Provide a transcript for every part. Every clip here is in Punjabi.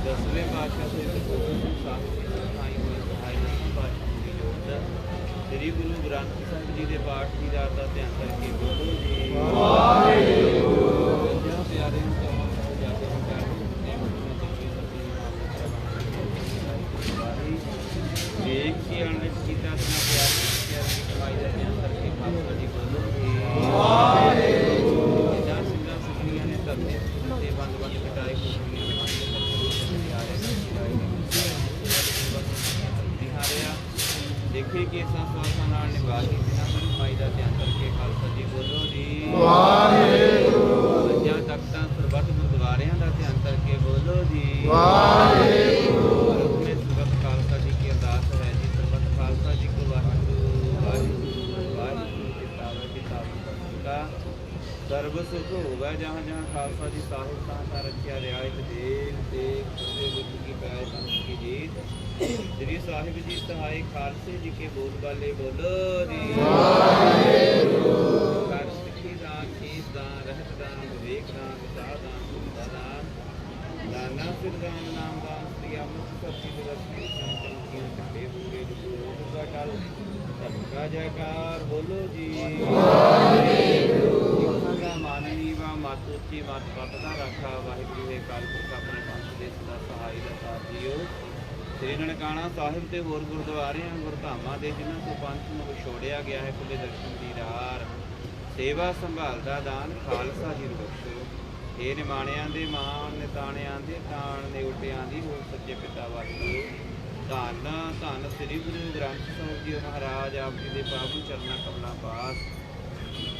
ਦਸਵੇਂ ਪਾਤਸ਼ਾਹ ਸ੍ਰੀ ਗੁਰੂ ਸਾਹਿਬ ਸਹਾਈ ਹੋਈ ਸਹਾਈ ਨਾਮ ਪਾਤਸ਼ਾਹ ਦੀ ਜੋਤ ਸ੍ਰੀ ਗੁਰੂ ਗ੍ਰੰਥ ਸਾਹਿਬ ਜੀ ਦੇ ਪਾਠ ਦੀ ਰਾਤ ਦਾ ਧਿਆਨ ਕਰਕੇ ਬੋਲੋ ਜੀ ਵਾਹਿਗੁਰੂ ਪਿਆਰੇ ਪਿਆਰੇ ਨੇ ਕੇ ਅਣਵਿਚ ਕੀਤਾ ਤਨਾ idea di andare in mappa di quello. ਸਰਬ ਜਹਾਂ ਜਹਾਂ ਖਾਲਸਾ ਜੀ ਸਾਹਿਬ ਤਾਂ ਰੱਖਿਆ ਰਿਆਇਤ ਦੇ ਤੇ ਕਿਸੇ ਵਿੱਚ ਕੀ ਪੈ ਸੰਤ ਕੀ ਜੀਤ। ਸ੍ਰੀ ਸਾਹਿਬ ਜੀ ਸਹਾਈ ਖਾਲਸੇ ਜੀ ਕੇ ਬੋਲ ਬਾਲੇ ਬੋਲੋ। ਜੀ ਵਾਹਿਗੁਰੂ ਕਰ ਸਿੱਖੀ ਦਾਨ ਚੀਜ਼ ਰਹਿਤ ਦਾਨ ਵਿਵੇਕ ਦਾਨ ਵਿਚਾਰ ਦਾਨ ਸੁਖਦਾ ਦਾਨ ਦਾਨਾ ਸਿਰਦਾਨ ਨਾਮ ਦਾਨ ਸ੍ਰੀ ਅੰਮ੍ਰਿਤ ਸੱਚੀ ਦੇ ਰਸਤੀ ਸੰਤਨ ਕੀ ਕੱਟੇ ਪੂਰੇ ਜੁਗੋਂ ਦਾ ਟਲ। ਧੰਕਾ ਜੈਕਾਰ ਬੋਲੋ ਜੀ। ਵਾਹਿਗੁਰੂ ਮਤ ਉੱਚੀ ਮਤ ਪਤ ਦਾ ਰਾਖਾ। ਵਾਹਿਗੁਰੂ ਦੇ ਕਾਲ ਪੁਰਖ ਆਪਣੇ ਪੰਥ ਦੇ ਸਦਾ ਸਹਾਈ ਦਾ ਸਾਥ ਜੀਓ ਸ੍ਰੀ ਨਨਕਾਣਾ ਸਾਹਿਬ ਤੇ ਹੋਰ ਗੁਰਦੁਆਰਿਆਂ, ਗੁਰਧਾਮਾਂ ਦੇ ਜਿਨ੍ਹਾਂ ਤੋਂ ਪੰਥ ਨੂੰ ਵਿਛੋੜਿਆ ਗਿਆ ਹੈ ਖੁੱਲੇ ਦਰਸ਼ਨ ਦੀ ਰਾਰ। ਸੇਵਾ ਸੰਭਾਲ ਦਾ ਦਾਨ ਖਾਲਸਾ ਜੀ ਨੂੰ ਬਖਸ਼ੋ। ਇਹ ਨਿਮਾਣਿਆਂ ਦੇ ਮਾਣ ਨਿਤਾਣਿਆਂ ਦੇ, ਤਾਣ ਨੇ ਉਟਿਆਂ ਦੀ ਹੋ ਸੱਚੇ ਪਿਤਾ ਵਾਹਿਗੁਰੂ। ਧੰਨ ਧੰਨ ਸ੍ਰੀ ਗੁਰੂ ਗ੍ਰੰਥ ਸਾਹਿਬ ਜੀ ਮਹਾਰਾਜ, ਆਪ ਜੀ ਦੇ ਪਾਵਨ ਚਰਨਾਂ ਕਮਲਾਂ ਪਾਸ।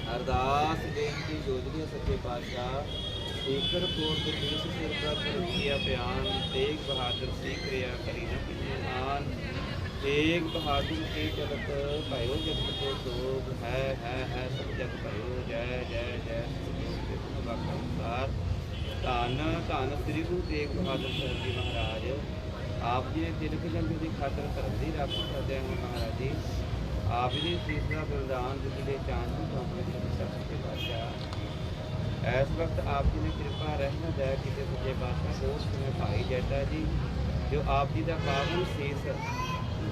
ਅਰਦਾਸ ਬੇਨਤੀ ਜੋਦਰੀ ਸੱਚੇ ਪਾਤਸ਼ਾਹ ਏਕਰ ਕੋਟ ਦੇ ਦੇਸ਼ ਸਿਰ ਦਾ ਕਰਤੀਆ ਬਿਆਨ ਤੇਗ ਬਹਾਦਰ ਸੀ ਕਰਿਆ ਕਰੀ ਨਾ ਕਿਨੇ ਆਨ ਤੇਗ ਬਹਾਦਰ ਕੀ ਚਲਤ ਭਇਓ ਜਗਤ ਕੋ ਸੋਗ ਹੈ ਹੈ ਹੈ ਸਭ ਜਗ ਭਇਓ ਜੈ ਜੈ ਜੈ ਸਤਿਗੁਰੂ ਦੇ ਬਾਕਾ ਅਨੁਸਾਰ ਧੰਨ ਧੰਨ ਸ੍ਰੀ ਗੁਰੂ ਤੇਗ ਬਹਾਦਰ ਸਾਹਿਬ ਜੀ ਮਹਾਰਾਜ ਆਪ ਜੀ ਨੇ ਤਿਲਕ ਜੰਗ ਦੀ ਖਾਤਰ ਧਰਮ ਦੀ ਰਾਖੀ ਕਰਦੇ ਹਨ ਮਹਾਰਾਜ ਜੀ ਆਪ ਜੀ ਨੇ ਸੀਸ ਦਾ ਬਲਿਦਾਨ ਦਿੱਤੇ ਦੇ ਚਾਂਦ ਨੂੰ ਆਪਣੇ ਸਭ ਇਸ ਵਕਤ ਆਪ ਜੀ ਨੇ ਕਿਰਪਾ ਰਹਿਣਾ ਦਇਆ ਕੀਤੇ ਸੱਚੇ ਪਾਤਸ਼ਾਹ ਦੋਸਤ ਨੇ ਭਾਈ ਜੱਟਾ ਜੀ, ਜੋ ਆਪ ਜੀ ਦਾ ਪਾਵਨ ਸੀਸ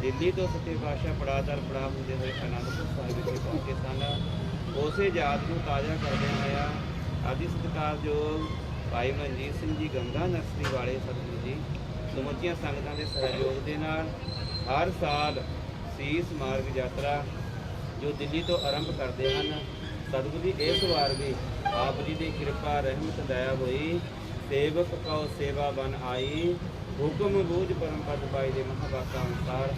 ਦਿੱਲੀ ਤੋਂ ਸੱਚੇ ਪਾਤਸ਼ਾਹ ਪੜਾਦਰ ਪੜਾ ਹੁੰਦੇ ਹੋਏ ਅਨੰਦਪੁਰ ਸਾਹਿਬ ਵਿਖੇ ਪਹੁੰਚੇ ਸਨ। ਉਸੇ ਯਾਦ ਨੂੰ ਤਾਜ਼ਾ ਕਰਦੇ ਹੋਇਆ ਆਦਿ ਸਤਿਕਾਰਯੋਗ ਭਾਈ ਮਨਜੀਤ ਸਿੰਘ ਜੀ ਗੰਗਾ ਨਰਸਰੀ ਵਾਲੇ ਸਤਿਗੁਰੂ ਜੀ, ਸਮੁੱਚੀਆਂ ਸੰਗਤਾਂ ਦੇ ਸਹਿਯੋਗ ਦੇ ਨਾਲ ਹਰ ਸਾਲ ਸੀਸ ਮਾਰਗ ਯਾਤਰਾ ਜੋ ਦਿੱਲੀ ਤੋਂ ਆਰੰਭ ਕਰਦੇ ਹਨ। ਸਤਿਗੁਰੂ ਜੀ ਇਸ ਵਾਰ ਵੀ ਆਪ ਜੀ ਦੀ ਕਿਰਪਾ, ਰਹਿਮਤ, ਦਇਆ ਹੋਈ। ਸੇਵਕ ਕਉ ਸੇਵਾ ਬਨ ਆਈ। ਹੁਕਮ ਬੂਝ ਪਰਮ ਪਦ ਪਾਈ ਦੇ ਮਹਾਵਾਕਾ ਅਨੁਸਾਰ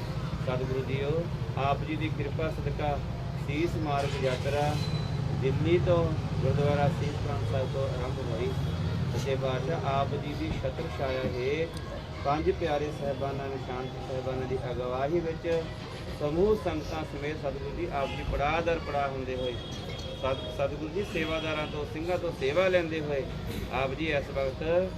ਸਤਿਗੁਰੂ ਜੀਓ, ਆਪ ਜੀ ਦੀ ਕਿਰਪਾ ਸਦਕਾ ਸੀਸ ਮਾਰਗ ਯਾਤਰਾ ਦਿੱਲੀ ਤੋਂ ਗੁਰਦੁਆਰਾ ਸੀਸ ਗੰਜ ਸਾਹਿਬ ਤੋਂ ਆਰੰਭ ਹੋਈ। ਸੱਚੇ ਬਾਦਸ਼ਾਹ ਆਪ ਜੀ ਦੀ ਛਤਰ ਛਾਇਆ ਹੈ ਪੰਜ ਪਿਆਰੇ ਸਹਿਬਾਨਾਂ ਨੇ, ਸ਼ਾਂਤ ਸਹਿਬਾਨਾਂ ਦੀ ਅਗਵਾਈ ਵਿੱਚ ਸਮੂਹ ਸੰਗਤਾਂ ਸਮੇਤ ਸਤਿਗੁਰੂ ਜੀ ਆਪ ਦੀ ਪੜਾਅ ਦਰ ਪੜਾਅ ਹੁੰਦੇ ਹੋਏ, ਸਤ, ਸਤਿਗੁਰੂ ਜੀ ਸੇਵਾਦਾਰਾਂ ਤੋਂ, ਸਿੰਘਾਂ ਤੋਂ ਸੇਵਾ ਲੈਂਦੇ ਹੋਏ, ਆਪ ਜੀ ਇਸ ਵਕਤ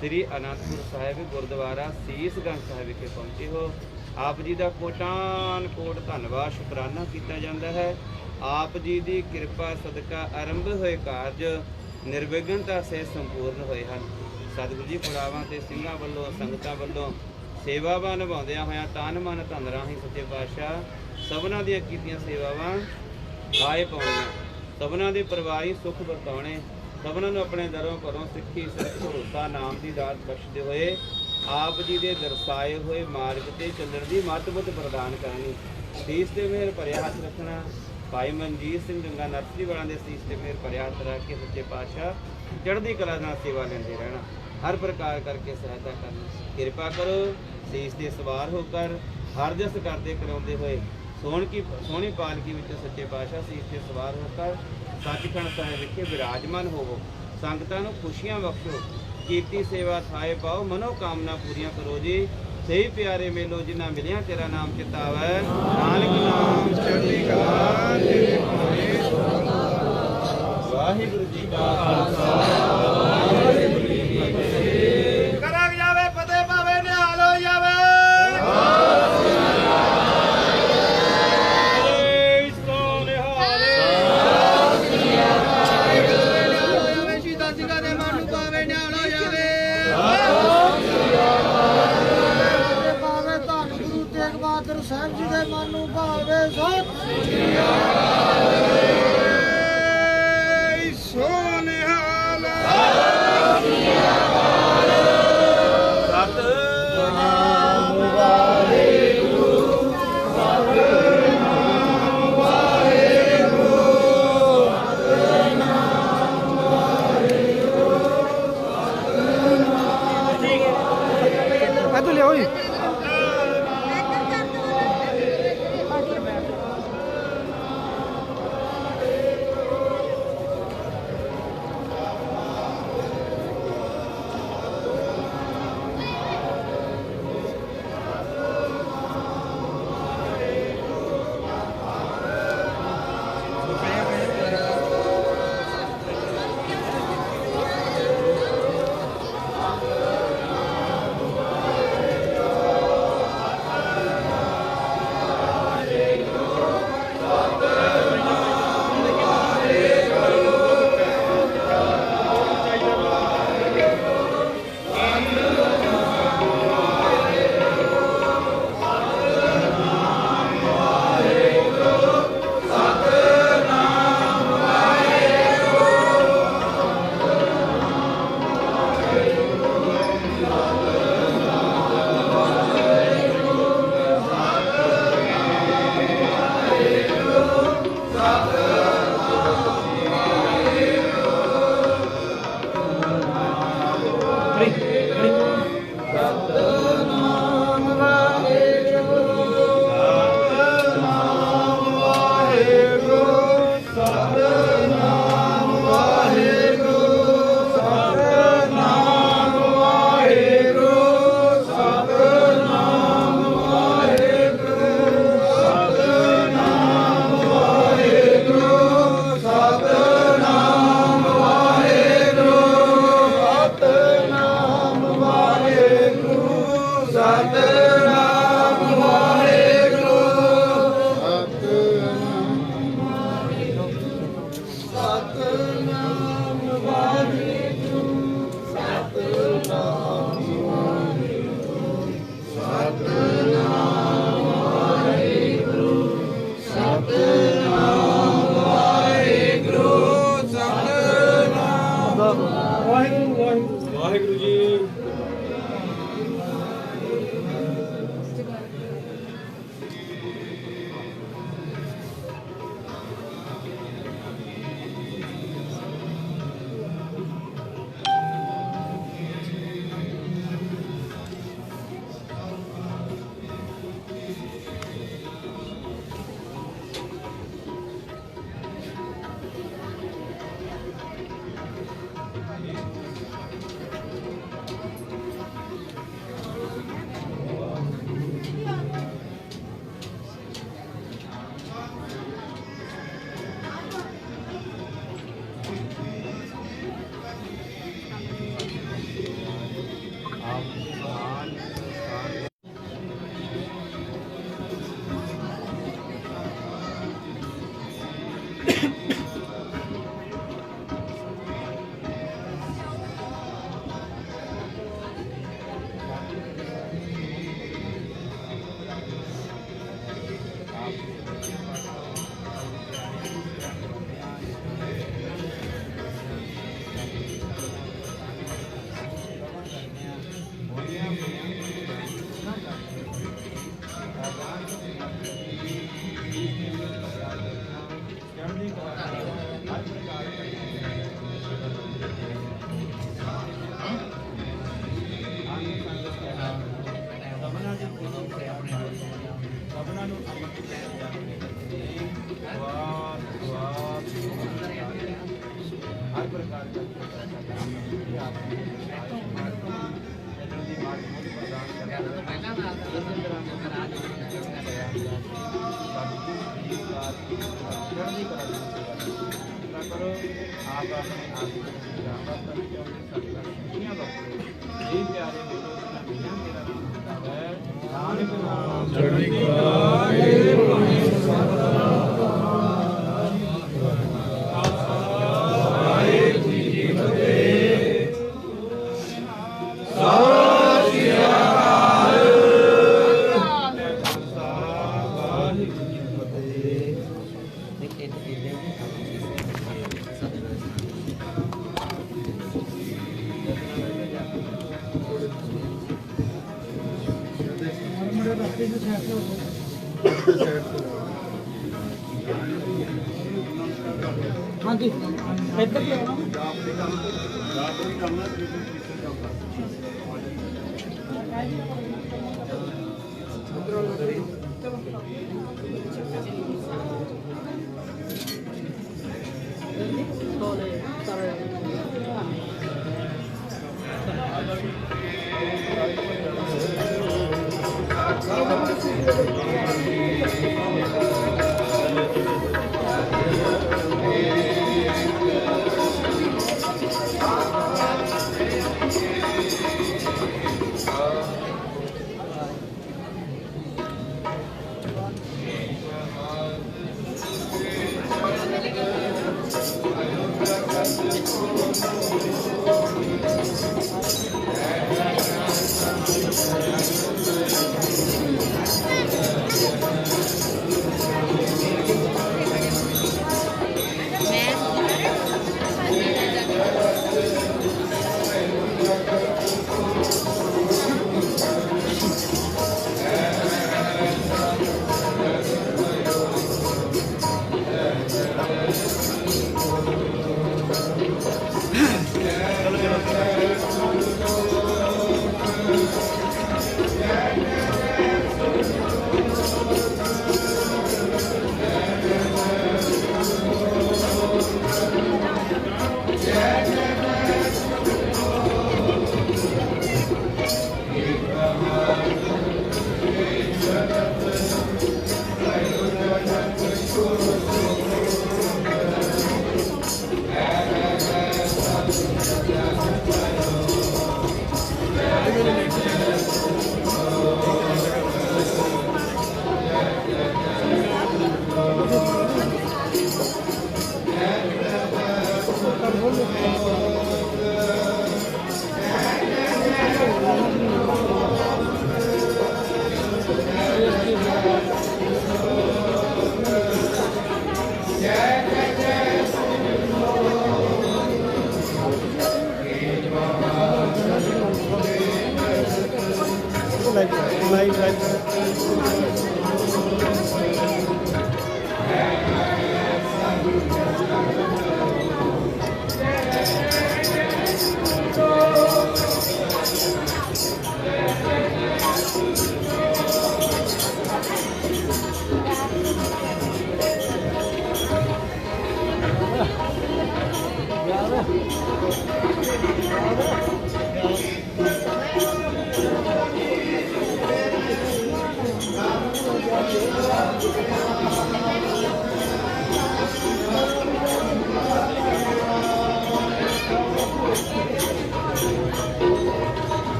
ਸ੍ਰੀ ਅਨੰਦਪੁਰ ਸਾਹਿਬ ਗੁਰਦੁਆਰਾ ਸੀਸਗੰਜ ਸਾਹਿਬ ਵਿਖੇ ਪਹੁੰਚੇ ਹੋ। ਆਪ ਜੀ ਦਾ ਕੋਟਾਨ ਕੋਟ ਧੰਨਵਾਦ, ਸ਼ੁਕਰਾਨਾ ਕੀਤਾ ਜਾਂਦਾ ਹੈ। ਆਪ ਜੀ ਦੀ ਕਿਰਪਾ, ਸਦਕਾ, ਆਰੰਭ ਹੋਏ ਕਾਰਜ ਨਿਰਵਿਘਨਤਾ ਸੇ ਸੰਪੂਰਨ ਹੋਏ ਹਨ। ਸਤਿਗੁਰੂ ਜੀ, ਪੜਾਵਾਂ ਤੇ ਸਿੰਘਾਂ ਵੱਲੋਂ, ਸੰਗਤਾਂ ਵੱਲੋਂ ਸੇਵਾਵਾਂ ਨਿਭਾਉਂਦਿਆਂ ਹੋਇਆਂ ਤਨ ਮਨ ਧਨ ਰਾਹੀਂ ਸੱਚੇ ਪਾਤਸ਼ਾਹ ਸਭਨਾਂ ਦੀਆਂ ਕੀਤੀਆਂ ਸੇਵਾਵਾਂ ਆਏ ਪਾਉਣੀਆਂ। ਸਭਨਾਂ ਦੇ ਪਰਿਵਾਰੀ ਸੁਖ ਵਰਤਾਉਣੇ। ਸਭਨਾਂ ਨੂੰ ਆਪਣੇ ਦਰੋਂ ਘਰੋਂ ਸਿੱਖੀ ਸਿੱਖ ਭਰੋਸਾ ਨਾਮ ਦੀ ਦਾਤ ਬਖਸ਼ਦੇ ਹੋਏ ਆਪ ਜੀ ਦੇ ਦਰਸਾਏ ਹੋਏ ਮਾਰਗ ਤੇ ਚੱਲਣ ਦੀ ਮੱਤ ਪ੍ਰਦਾਨ ਕਰਨੀ। ਸੀਸ ਤੇ ਮਿਹਰ ਭਰਿਆ ਹੱਥ ਰੱਖਣਾ। ਭਾਈ ਮਨਜੀਤ ਸਿੰਘ ਗੰਗਾ ਨਰਸਰੀ ਵਾਲਿਆਂ ਦੇ ਸੀਸ ਤੇ ਮਿਹਰ ਭਰਿਆ ਹੱਥ ਰੱਖ ਕੇ ਸੱਚੇ ਪਾਤਸ਼ਾਹ ਚੜ੍ਹਦੀ ਕਲਾ ਨਾਲ ਸੇਵਾ ਲੈਂਦੇ ਰਹਿਣਾ। ਹਰ ਪ੍ਰਕਾਰ ਕਰਕੇ ਸਹਾਇਤਾ ਕਰਨੀ। ਕਿਰਪਾ ਕਰੋ, ਸੀਸ ਤੇ ਸਵਾਰ ਹੋ ਕਰ, ਹਰ ਕਰਦੇ ਕਰਾਉਂਦੇ ਹੋਏ। ਸੋਹਣ ਕੀ, ਸੋਹਣੀ ਪਾਲਕੀ ਵਿੱਚ ਸੱਚੇ ਪਾਤਸ਼ਾਹ ਸੀਸ ਤੇ ਸਵਾਰ ਹੋ ਕਰ, ਸੱਚਖੰਡ ਸਾਹਿਬ ਵਿਖੇ ਵਿਰਾਜਮਾਨ ਹੋਵੋ। ਸੰਗਤਾਂ ਨੂੰ ਖੁਸ਼ੀਆਂ ਬਖਸ਼ੋ। ਕੀਤੀ ਸੇਵਾ ਥਾਏ ਪਾਓ, ਮਨੋ ਕਾਮਨਾ ਪੂਰੀਆਂ ਕਰੋ ਜੀ। ਸਹੀ ਪਿਆਰੇ ਮੇਲੋ, ਜਿਨ੍ਹਾਂ ਮਿਲਿਆ ਤੇਰਾ ਨਾਮ ਚਿਤਾਵੈ। ਨਾਨਕ ਨਾਮ ਚੜ੍ਹਦੀ ਕਲਾ ਤੇਰੇ ਭਾਣੇ ਵਾਹਿਗੁਰੂ ਜੀ ਕਾ ਖਾਲਸਾ। ਆਪ ਆਪਣੇ ਆਪ ਨੂੰ ਜਾਣ ਵਾਸਤੇ ਚਾਹੁੰਦੇ 너네 나를